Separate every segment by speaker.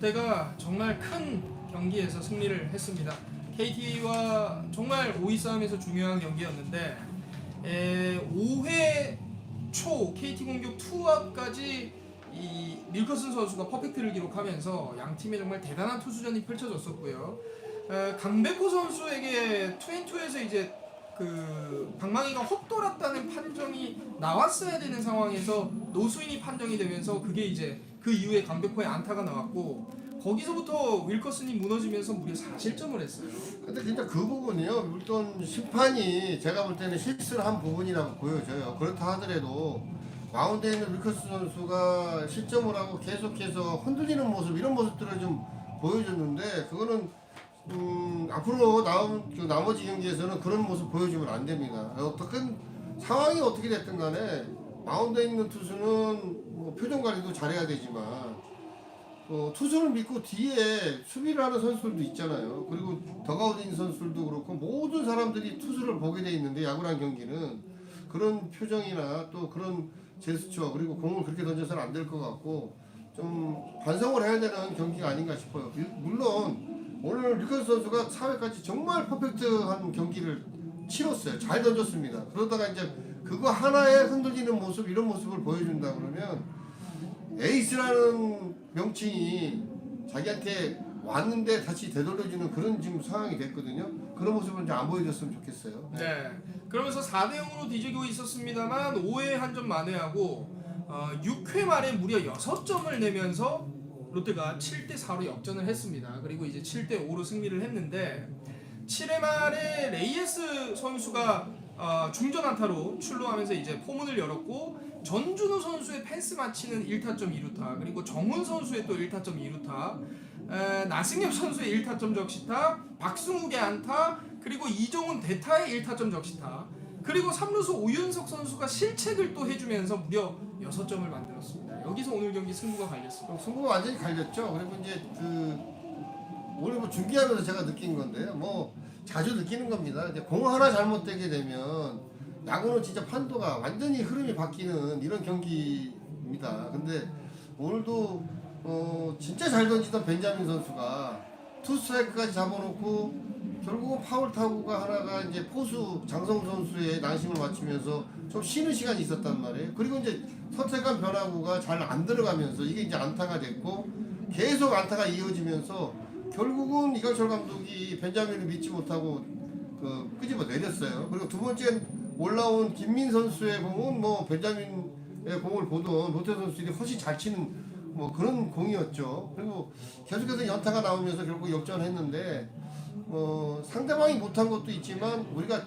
Speaker 1: 롯데가 정말 큰 경기에서 승리를 했습니다. KT와 정말 5위 싸움에서 중요한 경기였는데 에, 5회 초 KT 공격 투아까지 이 밀커슨 선수가 퍼펙트를 기록하면서 양 팀의 정말 대단한 투수전이 펼쳐졌었고요. 에, 강백호 선수에게 투앤투에서 이제 그 방망이가 헛 돌았다는 판정이 나왔어야 되는 상황에서 노스윙이 판정이 되면서 그게 이제 그 이후에 강백호의 안타가 나왔고 거기서부터 윌커슨이 무너지면서 무려 4실점을 했어요.
Speaker 2: 근데 진짜 그 부분이요. 일단 심판이 제가 볼 때는 실수를 한 부분이라고 보여져요. 그렇다 하더라도 마운드에 있는 루커스 선수가 실점을 하고 계속해서 흔들리는 모습 이런 모습들을 좀 보여줬는데 그거는 음, 앞으로 나온 그 나머지 경기에서는 그런 모습 보여주면 안 됩니다. 어떻든 상황이 어떻게 됐든 간에 마운드에 있는 투수는 뭐 표정 관리도 잘해야 되지만 어, 투수를 믿고 뒤에 수비를 하는 선수들도 있잖아요. 그리고 더가웃에 있는 선수들도 그렇고 모든 사람들이 투수를 보게 돼 있는데 야구란 경기는 그런 표정이나 또 그런 제스처 그리고 공을 그렇게 던져서는 안 될 것 같고 좀 반성을 해야 되는 경기가 아닌가 싶어요. 일- 물론 오늘 리커스 선수가 4회까지 정말 퍼펙트한 경기를 치렀어요. 잘 던졌습니다. 그러다가 이제 그거 하나에 흔들리는 모습 이런 모습을 보여준다 그러면 에이스라는 명칭이 자기한테 왔는데 다시 되돌려주는 그런 지금 상황이 됐거든요. 그런 모습은 이제 안 보여줬으면 좋겠어요.
Speaker 1: 네. 그러면서 4대 0으로 뒤지고 있었습니다만 5회 한 점 만회하고 어, 6회 말에 무려 6점을 내면서 롯데가 7대 4로 역전을 했습니다. 그리고 이제 7대 5로 승리를 했는데 7회 말에 레이에스 선수가 어, 중전 안타로 출루하면서 이제 포문을 열었고 전준우 선수의 펜스 마치는 1타점 2루타 그리고 정훈 선수의 또 1타점 2루타 에, 나승엽 선수의 1타점 적시타 박승욱의 안타 그리고 이종훈 대타의 1타점 적시타 그리고 3루수 오윤석 선수가 실책을 또 해주면서 무려 6점을 만들었습니다. 여기서 오늘 경기 승부가 갈렸습니다.
Speaker 2: 그럼 승부가 완전히 갈렸죠. 그리고 이제 그 오늘 뭐 준비하면서 제가 느낀 건데요. 뭐 자주 느끼는 겁니다. 이제 공 하나 잘못되게 되면 야구는 진짜 판도가 완전히 흐름이 바뀌는 이런 경기입니다. 근데 오늘도 어 진짜 잘 던지던 벤자민 선수가 투 스트라이크까지 잡아놓고 결국은 파울 타구가 하나가 이제 포수 장성 선수의 난심을 맞추면서 좀 쉬는 시간이 있었단 말이에요. 그리고 이제 선택한 변화구가 잘 안 들어가면서 이게 이제 안타가 됐고 계속 안타가 이어지면서 결국은 이강철 감독이 벤자민을 믿지 못하고 그 끄집어 내렸어요. 그리고 두 번째 올라온 김민 선수의 공은 뭐 벤자민의 공을 보던 롯데 선수들이 훨씬 잘 치는 뭐 그런 공이었죠. 그리고 계속해서 연타가 나오면서 결국 역전했는데 어, 상대방이 못한 것도 있지만 우리가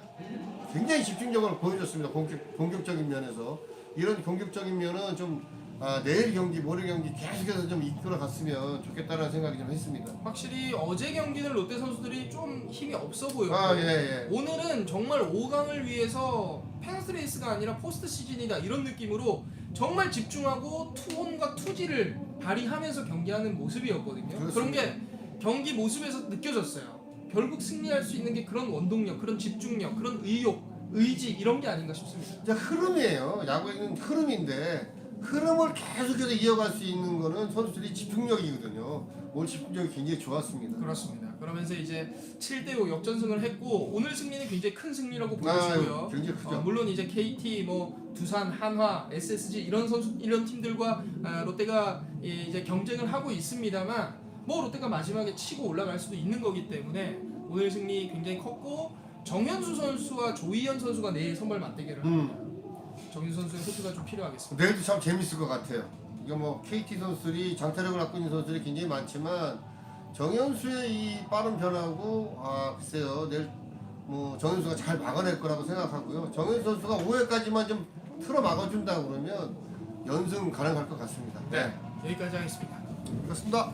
Speaker 2: 굉장히 집중력을 보여줬습니다. 공격, 공격적인 면에서 이런 공격적인 면은 좀 아, 내일 경기, 모레 경기 계속해서 좀 이끌어 갔으면 좋겠다는 생각이 좀 했습니다.
Speaker 1: 확실히 어제 경기는 롯데 선수들이 좀 힘이 없어 보였고
Speaker 2: 아, 예, 예.
Speaker 1: 오늘은 정말 5강을 위해서 펜스레이스가 아니라 포스트 시즌이다 이런 느낌으로 정말 집중하고 투혼과 투지를 발휘하면서 경기하는 모습이었거든요. 그런
Speaker 2: 그렇습니다.
Speaker 1: 게 경기 모습에서 느껴졌어요. 결국 승리할 수 있는 게 그런 원동력, 그런 집중력, 그런 의욕, 의지 이런 게 아닌가 싶습니다.
Speaker 2: 이제 흐름이에요. 야구에는 흐름인데 흐름을 계속해서 이어갈 수 있는 거는 선수들이 집중력이거든요. 오늘 집중력이 굉장히 좋았습니다.
Speaker 1: 그렇습니다. 그러면서 이제 7대5 역전승을 했고 오늘 승리는 굉장히 큰 승리라고
Speaker 2: 아,
Speaker 1: 보여지고요.
Speaker 2: 굉장히 크죠.
Speaker 1: 어, 물론 이제 KT, 뭐 두산, 한화, SSG 이런 선수 이런 팀들과 아, 롯데가 예, 이제 경쟁을 하고 있습니다만 뭐 롯데가 마지막에 치고 올라갈 수도 있는 거기 때문에 오늘 승리 굉장히 컸고 정현수 선수와 조희연 선수가 내일 선발 맞대결을 합니다.
Speaker 2: 음.
Speaker 1: 정현수 선수의 호투가 좀 필요하겠습니다.
Speaker 2: 내일도 참 재밌을 것 같아요. 이게 뭐 KT 선수들이 장타력을 갖고 있는 선수들이 굉장히 많지만 정현수의 이 빠른 변화고 아 글쎄요 내일 뭐 정현수가 잘 막아낼 거라고 생각하고요. 정현수 선수가 5회까지만 좀 틀어 막아준다 그러면 연승 가능할 것 같습니다.
Speaker 1: 네, 여기까지 하겠습니다.
Speaker 2: 그렇습니다.